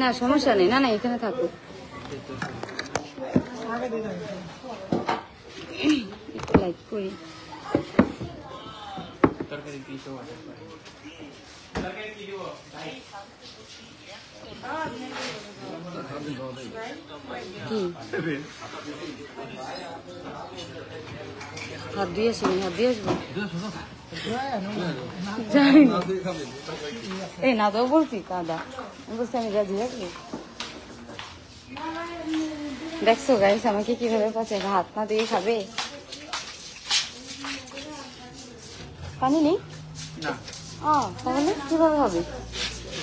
না সমস্যা নেই। না না এখানে থাকো। একটু লাইক করি। কি দিয়ে জানি এই না তো বলছি কাদা বলছি আমি যা দিয়ে দেখছ গাইস আমাকে কীভাবে পাচ্ছে হাত না দিয়ে খাবে পানি নেই তাহলে কীভাবে হবে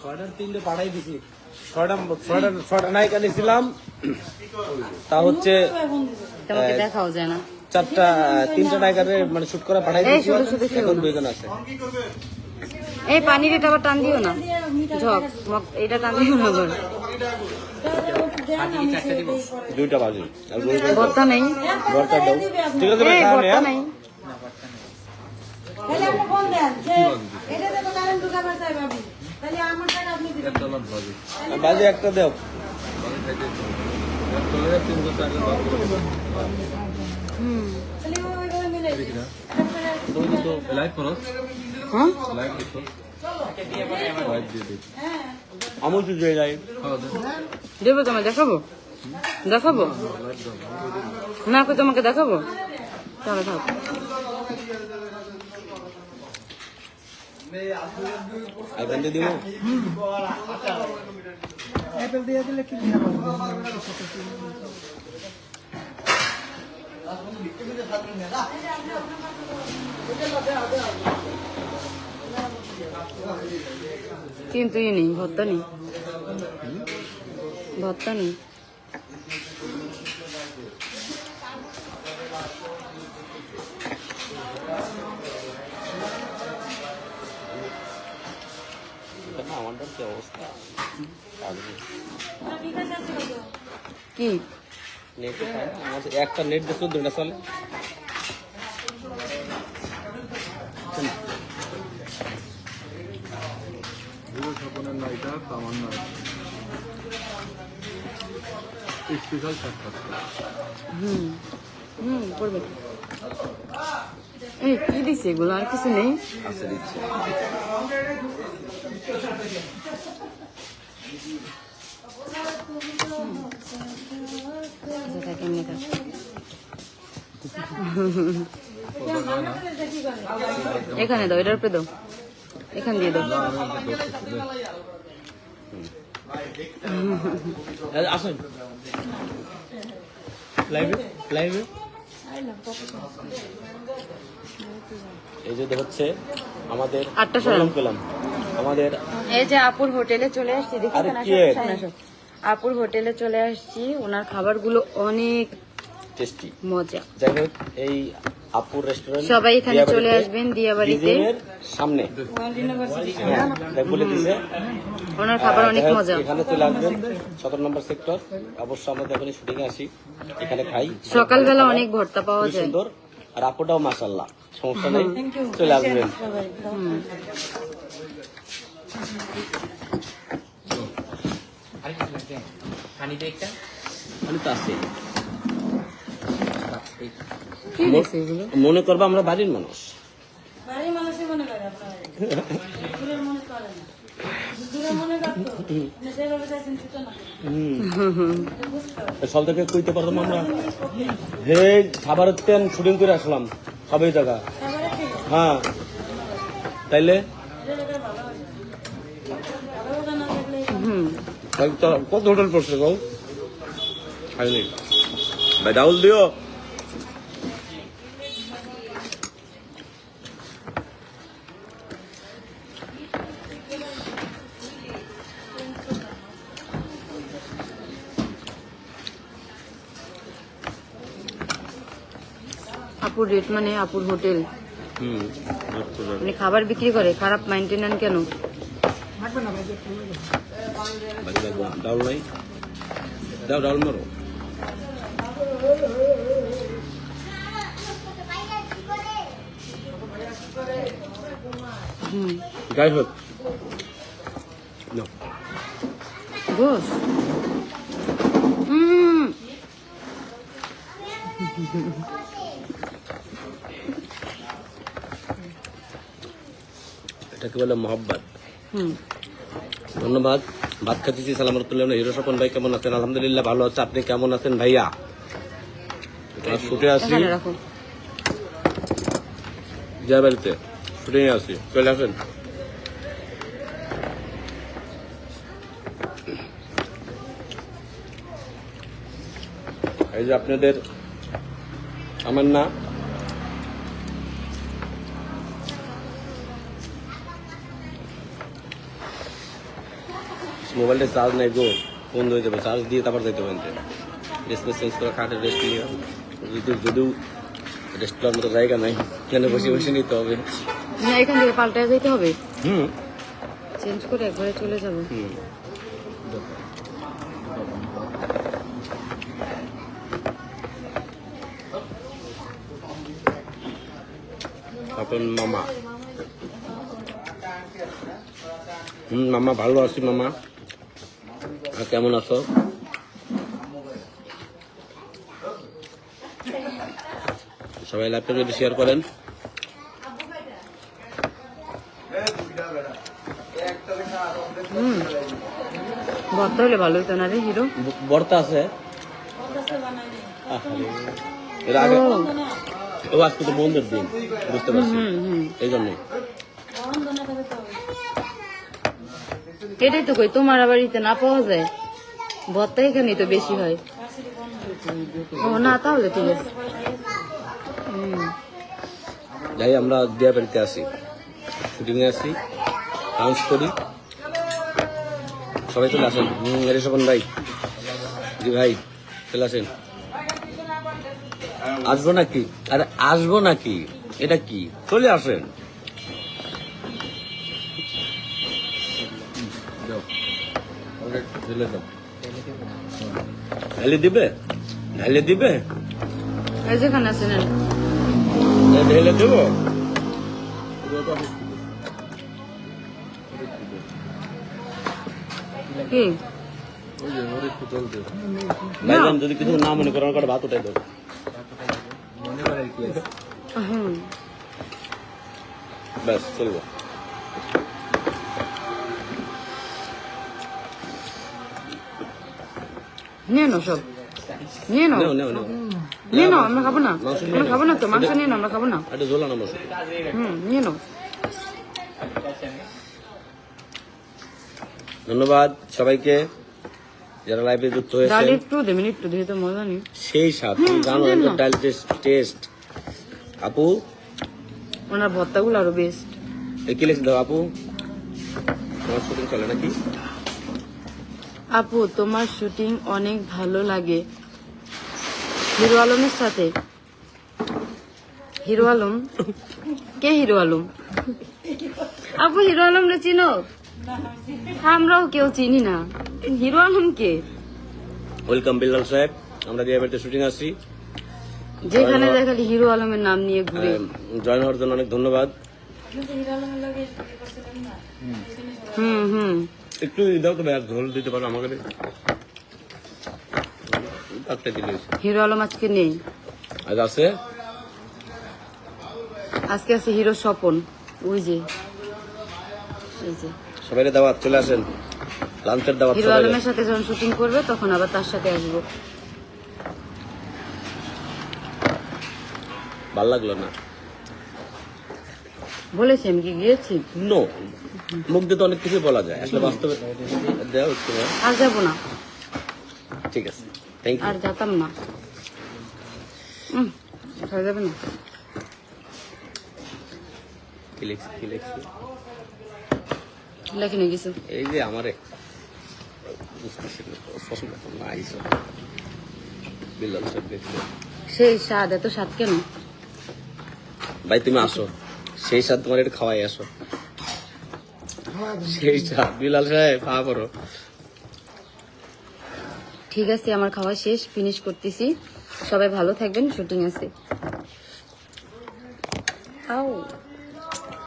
ছয়টার তিনটে পাঠাই দিছি। ছয়টা ছয়টা ছয়টা নায়িকা নিয়েছিলাম তা হচ্ছে তোমাকে দেখাও যায় না। চারটা তিনটা নায়িকারে মানে শুট করে পাঠাই দিয়েছি। এখন দুইজন আছে। এই পানির এটা আবার টান দিও না। ঝক এটা টান দিও না ধর দুইটা বাজে। আর ভর্তা নেই। ঘরটা দাও। ঠিক আছে ভর্তা নেই। তাহলে আপনি ফোন দেন যে এটাতে তো কারেন্ট ঢুকাবে তাহলে আমার টাকা আপনি দিবেন। হ্যাঁ? বাজে একটা দাও। হুম। তাহলে ওইভাবে মিলে হ্যাঁ? আমল তো জয় যায় দেবো তোমায় দেখাবো? দেখাবো? না কই তোমাকে দেখাবো? তাহলে থাক। এখান থেকে দিব কিন্তু ই নেই ভর্তা নেই। ভর্তা নেই। কি অবস্থা? কি? নেট একটা নেট দিয়ে চোদ্দ ঘণ্টা চলে। হুম হুম করবে। এই কি দিছে এগুলো? আর কিছু নেই? আছে দিচ্ছে। এখানে দাও এটার উপরে দাও। এখান দিয়ে দাও। আসুন। লাইভে লাইভে। এই যে হচ্ছে আমাদের আটটা পেলাম আমাদের এই যে আপুর হোটেলে চলে আসছি দেখি। আপুর হোটেলে চলে আসছি ওনার খাবারগুলো অনেক টেস্টি মজা। যাই হোক এই আপুর রেস্টুরেন্ট সবাই এখানে চলে আসবেন দিয়াবাড়িতে। সামনে। হ্যাঁ, বলে দিছে। ওনার খাবার অনেক মজা। এখানে চলে আসবেন সতেরো নম্বর সেক্টর অবশ্য আমরা যখন শুটিং আসি এখানে খাই। সকালবেলা অনেক ভর্তা পাওয়া যায়। সুন্দর। আর আপুটাও মাসাল্লাহ সমস্যা নেই চলে আসবেন। তো মনে করব আমরা বাড়ির মানুষ। মনে মনে মনে সব থেকে কইতে পারতাম আমরা। হে খাবারের তেন শুটিং করে আসলাম। সবই জায়গা। হ্যাঁ। তাইলে? কত হোটেল পড়ছে কও খাইনি। ভাই ডাউল দিও। আপুর রেট মানে আপুর হোটেল হুম মানে খাবার বিক্রি করে খারাপ মেনটেনেন্স কেন? ডাউল নাই। দাও ডাউল মারো। যাই হোক গোস। এটাকে বলে মহব্বত। হুম। ধন্যবাদ। ভাত খাচ্ছি সালাম রতুল্লাহ হিরো স্বপন ভাই কেমন আছেন? আলহামদুলিল্লাহ ভালো আছে। আপনি কেমন আছেন ভাইয়া? এখানে রাখো। জয় বাড়িতে শুটে আছি চলে আসেন। এই যে আপনাদের আমার না মোবাইলটা চার্জ নাই গো বন্ধ হয়ে যাবে। চার্জ দিয়ে তারপর যেতে পারেন ডিসপ্লে চেঞ্জ করে খাটে রেস্ট নিয়ে যদি যদিও রেস্ট করার মতো জায়গা নাই কেন বসে বসে নিতে হবে। না এখান থেকে পাল্টায় যেতে হবে? হুম। চেঞ্জ করে একবারে চলে যাবে। হুম। আপন মামা। হুম মামা ভালো আছি মামা। আর কেমন আছো? সবাই লাইভটা যদি শেয়ার করেন। ভর্তা হলে ভালো হতো না রে হিরো? বর্তা আছে। এর আগে ও, আজকে তো বন্ধের দিন বুঝতে পারছি। এই জন্যই গরম দোনা খাবে তো এটাই তো কই, তোমার ইতে না পাওয়া যায়? ভর্তা এখানে তো বেশি হয়। ও, না, তাহলে ঠিক আছে। যাই, আমরা দিয়া বাড়িতে আসি শুটিং এ আসি ডান্স করি। সবাই চলে আসেন। এর সপন ভাই। জি ভাই, চলে আসেন। আসব নাকি? আরে, আসব নাকি? এটা কি? চলে আসেন। ঢালি দিবে? ঢালি দিবে? এই যেখানে আছে নেন এ ঢেলে দেবো? কি? ভাইজান যদি কিছু না মনে করেন করে ভাত উঠাই দেবো ব্যাস চলবো। নিয়ে নাও সব নিয়ে নাও নেও নেও নেও নিয়ে নাও আমরা খাব না মাংস নিয়ে আমরা নাও। খাব না তো মাংস নিয়ে নাও আমরা খাব না একটা ঝোলা নামো শুধু। হুম নিয়ে নাও ধন্যবাদ সবাইকে। যারা লাইভে যুক্ত ডাল হয়েছেন একটু একটু দিয়ে তো মজা নেই। সেই স্বাদ তুমি জানো ডাল টেস্ট আপু? ওনার ভর্তাগুলো আরও বেস্ট কি দাও আপু? তোমার শুটিং চলে নাকি? আপু তোমার শুটিং অনেক ভালো লাগে। হিরো আলমের সাথে। হিরো আলম? কে হিরো আলম? আপু হিরো আলম রে চিনো? আমরাও কেউ চিনি না। হিরো আলম কে? ওয়েলকাম বিল্লাল সাহেব। আমরা দিয়ে বাড়িতে শুটিং আসছি। যেখানে দেখালি হিরো আলমের নাম নিয়ে ঘুরে। জয়েন হওয়ার জন্য অনেক ধন্যবাদ। হুম হুম। একটু দাও তো ব্যাস ঝোল দিতে পারো আমাকে একটা হয়েছে। হিরো আলম আজকে নেই। আজ আছে? আজকে আছে হিরো স্বপন। ওই যে। এই যে। সবাই দাওয়াত চলে আসেন। লাঞ্চের দাওয়াত হিরো আলমের সাথে যখন শুটিং করবে তখন আবার তার সাথে আসব। ভালো লাগল না? বলেছি আমি কি গিয়েছি? নো মুখ দিয়ে তো অনেক কিছু বলা যায়। আসলে বাস্তবে দেওয়া হচ্ছে না। আর যাব না। ঠিক আছে। থ্যাংক ইউ আর যেতাম না। উম, যাবে না। কি লিখছি কি লিখছি? লেখিনি কিছু। এই যে আমারে। বুঝতেছি না পছন্দ তো নাই বিল্লাল সাহেব দেখছে। সেই স্বাদ এত স্বাদ কেন? ভাই তুমি আসো। সেই সাথ তোমার একটু খাওয়াই আসো। সেই সাথ বিলাল সাহেব খাওয়া করো ঠিক আছে, আমার খাওয়া শেষ ফিনিশ করতেছি। সবাই ভালো থাকবেন শুটিং আছে। আও